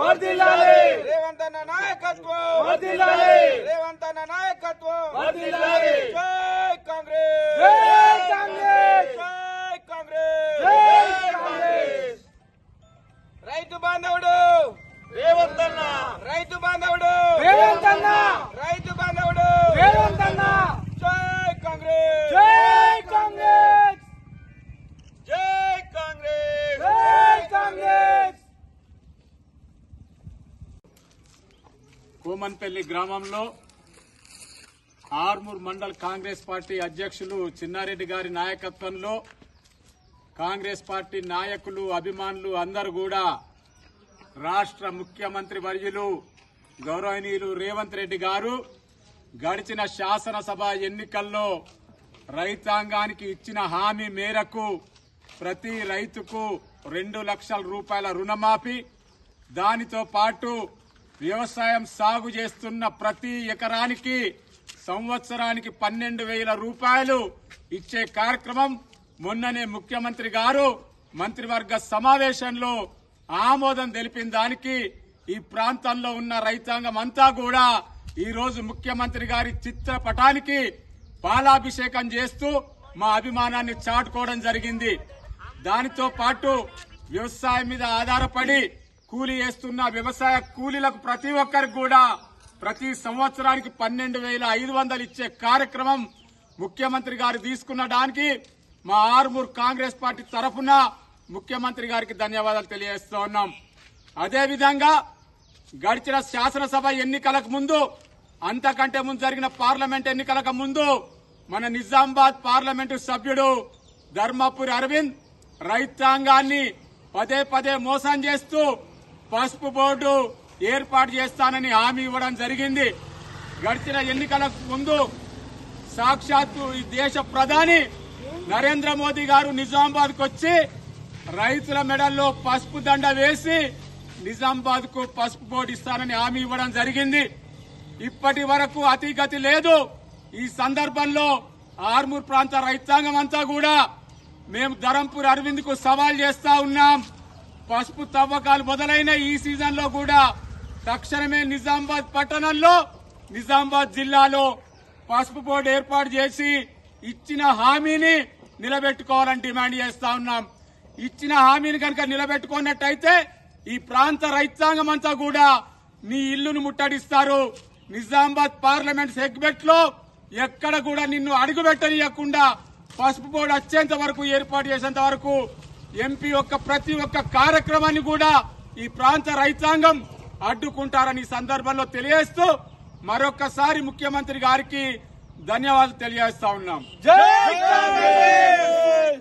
వర్ధిల్లాలి. రేవంత్ అన్న నాయకత్వం. వర్ధిల్లాలి. రేవంత్ అన్న నాయకత్వం. వర్ధిల్లాలి. జై కాంగ్రెస్. కోమన్పల్లి గ్రామంలో ఆర్మూర్ మండల్ కాంగ్రెస్ పార్టీ అధ్యక్షులు చిన్నారెడ్డి గారి నాయకత్వంలో కాంగ్రెస్ పార్టీ నాయకులు అభిమానులు అందరూ కూడా రాష్ట్ర ముఖ్యమంత్రి వర్యులు గౌరవనీయులు రేవంత్ రెడ్డి గారు గడిచిన శాసనసభ ఎన్నికల్లో రైతాంగానికి ఇచ్చిన హామీ మేరకు ప్రతి రైతుకు రెండు లక్షల రూపాయల రుణమాఫీ దానితో పాటు వ్యవసాయం సాగు చేస్తున్న ప్రతి ఎకరానికి సంవత్సరానికి పన్నెండు వేల రూపాయలు ఇచ్చే కార్యక్రమం మొన్ననే ముఖ్యమంత్రి గారు మంత్రివర్గ సమావేశంలో ఆమోదం తెలిపిన దానికి ఈ ప్రాంతంలో ఉన్న రైతాంగం అంతా కూడా ఈరోజు ముఖ్యమంత్రి గారి చిత్రపటానికి పాలాభిషేకం చేస్తూ మా అభిమానాన్ని చాటుకోవడం జరిగింది. దానితో పాటు వ్యవసాయం మీద ఆధారపడి కూలీ చేస్తున్న వ్యవసాయ కూలీలకు ప్రతి ఒక్కరికి కూడా ప్రతి సంవత్సరానికి పన్నెండు వేల ఐదు వందలు ఇచ్చే కార్యక్రమం ముఖ్యమంత్రి గారు తీసుకున్న దానికి మా ఆర్మూర్ కాంగ్రెస్ పార్టీ తరఫున ముఖ్యమంత్రి గారికి ధన్యవాదాలు తెలియజేస్తూ ఉన్నాం. అదేవిధంగా గడిచిన శాసనసభ ఎన్నికలకు ముందు అంతకంటే ముందు జరిగిన పార్లమెంట్ ఎన్నికలకు ముందు మన నిజామాబాద్ పార్లమెంటు సభ్యుడు ధర్మపురి అరవింద్ రైతాంగాన్ని పదే పదే మోసం చేస్తూ పసుపు బోర్డు ఏర్పాటు చేస్తానని హామీ ఇవ్వడం జరిగింది. గడిచిన ఎన్నికలకు ముందు సాక్షాత్తు ఈ దేశ ప్రధాని నరేంద్ర మోదీ గారు నిజామాబాద్కు వచ్చి రైతుల మెడల్లో పసుపు దండ వేసి నిజామాబాద్కు పసుపు బోర్డు ఇస్తానని హామీ ఇవ్వడం జరిగింది. ఇప్పటి వరకు అతిగతి లేదు. ఈ సందర్భంలో ఆర్మూర్ ప్రాంత రైతాంగం అంతా కూడా మేము ధరంపూర్ అరవింద్కు సవాల్ చేస్తా ఉన్నాం. పసుపు తవ్వకాలు మొదలైన ఈ సీజన్లో కూడా తక్షణమే నిజామాబాద్ పట్టణంలో నిజామాబాద్ జిల్లాలో పసుపు బోర్డు ఏర్పాటు చేసి ఇచ్చిన హామీని నిలబెట్టుకోవాలని డిమాండ్ చేస్తా ఉన్నాం. ఇచ్చిన హామీని కనుక నిలబెట్టుకున్నట్టయితే ఈ ప్రాంత రైతాంగం అంతా కూడా మీ ఇల్లును ముట్టడిస్తారు. నిజామాబాద్ పార్లమెంట్ సెగ్మెంట్లో ఎక్కడ కూడా నిన్ను అడుగుపెట్టనియకుండా పసుపు బోర్డు వచ్చేంత వరకు ఏర్పాటు చేసేంత వరకు ఎంపీ యొక్క ప్రతి ఒక్క కార్యక్రమాన్ని కూడా ఈ ప్రాంత రైతాంగం అడ్డుకుంటారని ఈ సందర్భంలో తెలియజేస్తూ మరొకసారి ముఖ్యమంత్రి గారికి ధన్యవాదాలు తెలియజేస్తా ఉన్నాం. జై కాంగ్రెస్!